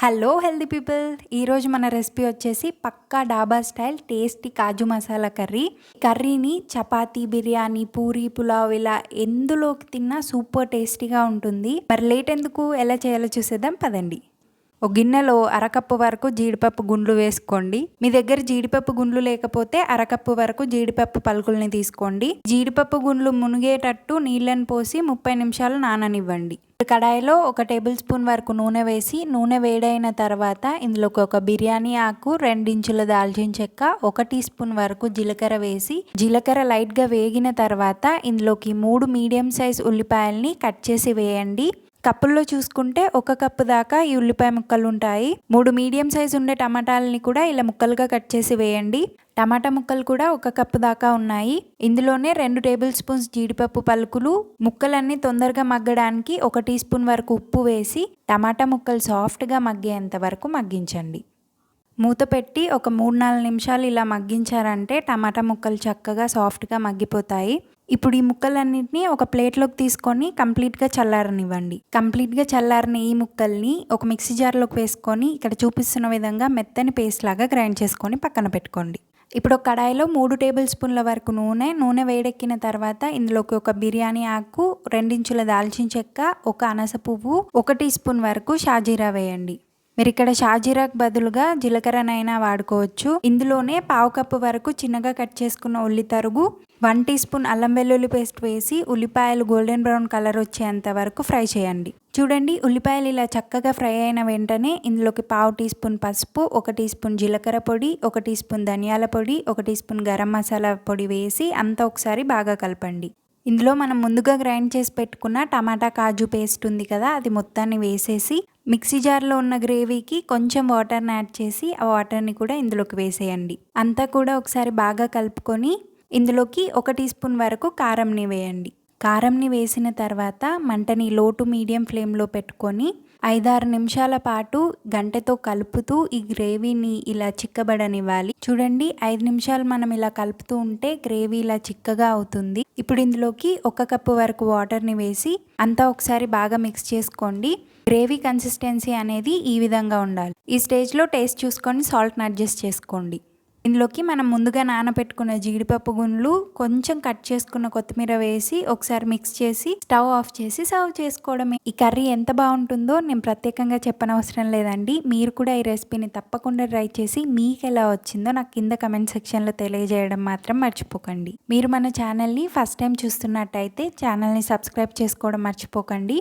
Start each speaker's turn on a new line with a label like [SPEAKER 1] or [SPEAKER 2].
[SPEAKER 1] Hello healthy people ఈరోజు మన recipe వచ్చేసి పక్కా dhaba style tasty kaju masala curry. కర్రీని చపాతీ బిర్యానీ పూరి పులావ్ ఇలా ఎందులోకి తిన్నా సూపర్ టేస్టీగా ఉంటుంది. మరి లేట్ ఎందుకు? ఎలా చేయాలో చూసేద్దాం పదండి. ఒక గిన్నెలో అరకప్పు వరకు జీడిపప్పు గుండ్లు వేసుకోండి. మీ దగ్గర జీడిపప్పు గుండ్లు లేకపోతే అరకప్పు వరకు జీడిపప్పు పలుకుల్ని తీసుకోండి. జీడిపప్పు గుండ్లు మునిగేటట్టు నీళ్ళని పోసి ముప్పై నిమిషాలు నాననివ్వండి. కడాయిలో ఒక టేబుల్ స్పూన్ వరకు నూనె వేసి నూనె వేడైన తర్వాత ఇందులోకి ఒక బిర్యానీ ఆకు రెండించుల దాల్చిన చెక్క ఒక టీ స్పూన్ వరకు జీలకర్ర వేసి జీలకర్ర లైట్గా వేగిన తర్వాత ఇందులోకి మూడు మీడియం సైజ్ ఉల్లిపాయల్ని కట్ చేసి వేయండి. కప్పుల్లో చూసుకుంటే ఒక కప్పు దాకా ఈ ఉల్లిపాయ ముక్కలు ఉంటాయి మూడు మీడియం సైజు ఉండే టమాటాలని కూడా ఇలా ముక్కలుగా కట్ చేసి వేయండి. టమాటా ముక్కలు కూడా ఒక కప్పు దాకా ఉన్నాయి. ఇందులోనే రెండు టేబుల్ స్పూన్స్ జీడిపప్పు పలుకులు ముక్కలన్నీ తొందరగా మగ్గడానికి ఒక టీ స్పూన్ వరకు ఉప్పు వేసి టమాటా ముక్కలు సాఫ్ట్గా మగ్గేంత వరకు మగ్గించండి. మూత పెట్టి ఒక మూడు నాలుగు నిమిషాలు ఇలా మగ్గించారంటే టమాటా ముక్కలు చక్కగా సాఫ్ట్గా మగ్గిపోతాయి. ఇప్పుడు ఈ ముక్కలన్నింటినీ ఒక ప్లేట్లోకి తీసుకొని కంప్లీట్గా చల్లారనివ్వండి. కంప్లీట్గా చల్లారిన ఈ ముక్కల్ని ఒక మిక్సీ జార్లోకి వేసుకొని ఇక్కడ చూపిస్తున్న విధంగా మెత్తని పేస్ట్ లాగా గ్రైండ్ చేసుకొని పక్కన పెట్టుకోండి. ఇప్పుడు ఒక కడాయిలో మూడు టేబుల్ స్పూన్ల వరకు నూనె నూనె వేడెక్కిన తర్వాత ఇందులోకి ఒక బిర్యానీ ఆకు రెండించుల దాల్చిన చెక్క ఒక అనస పువ్వు ఒక టీ స్పూన్ వరకు షాజీరా వేయండి. మీరు ఇక్కడ షాజీరాకు బదులుగా జీలకర్రనైనా వాడుకోవచ్చు. ఇందులోనే పావు కప్పు వరకు చిన్నగా కట్ చేసుకున్న ఉల్లి తరుగు వన్ టీ స్పూన్ అల్లం వెల్లుల్లి పేస్ట్ వేసి ఉల్లిపాయలు గోల్డెన్ బ్రౌన్ కలర్ వచ్చేంత వరకు ఫ్రై చేయండి. చూడండి ఉల్లిపాయలు ఇలా చక్కగా ఫ్రై అయిన వెంటనే ఇందులోకి పావు టీ స్పూన్ పసుపు ఒక టీ స్పూన్ జీలకర్ర పొడి ఒక టీ స్పూన్ ధనియాల పొడి ఒక టీ స్పూన్ గరం మసాలా పొడి వేసి అంతా ఒకసారి బాగా కలపండి. ఇందులో మనం ముందుగా గ్రైండ్ చేసి పెట్టుకున్న టమాటా కాజు పేస్ట్ ఉంది కదా అది మొత్తాన్ని వేసేసి మిక్సీ జార్లో ఉన్న గ్రేవీకి కొంచెం వాటర్ని యాడ్ చేసి ఆ వాటర్ని కూడా ఇందులోకి వేసేయండి. అంతా కూడా ఒకసారి బాగా కలుపుకొని ఇందులోకి ఒక టీ స్పూన్ వరకు కారంని వేయండి. కారంని వేసిన తర్వాత మంటని లోటు మీడియం ఫ్లేమ్లో పెట్టుకొని ఐదారు నిమిషాల పాటు గంటతో కలుపుతూ ఈ గ్రేవీని ఇలా చిక్కబడనివ్వాలి. చూడండి ఐదు నిమిషాలు మనం ఇలా కలుపుతూ ఉంటే గ్రేవీ ఇలా చిక్కగా అవుతుంది. ఇప్పుడు ఇందులోకి ఒక కప్పు వరకు వాటర్ని వేసి అంతా ఒకసారి బాగా మిక్స్ చేసుకోండి. గ్రేవీ కన్సిస్టెన్సీ అనేది ఈ విధంగా ఉండాలి. ఈ స్టేజ్లో టేస్ట్ చూసుకొని సాల్ట్ని అడ్జస్ట్ చేసుకోండి. ఇందులోకి మనం ముందుగా నానబెట్టుకున్న జీడిపప్పు గుండ్లు కొంచెం కట్ చేసుకున్న కొత్తిమీర వేసి ఒకసారి మిక్స్ చేసి స్టవ్ ఆఫ్ చేసి సర్వ్ చేసుకోవడమే. ఈ కర్రీ ఎంత బాగుంటుందో నేను ప్రత్యేకంగా చెప్పనవసరం లేదండి. మీరు కూడా ఈ రెసిపీని తప్పకుండా ట్రై చేసి మీకు ఎలా వచ్చిందో నాకు కింద కమెంట్ సెక్షన్లో తెలియజేయడం మాత్రం మర్చిపోకండి. మీరు మన ఛానల్ని ఫస్ట్ టైం చూస్తున్నట్టయితే ఛానల్ని సబ్స్క్రైబ్ చేసుకోవడం మర్చిపోకండి.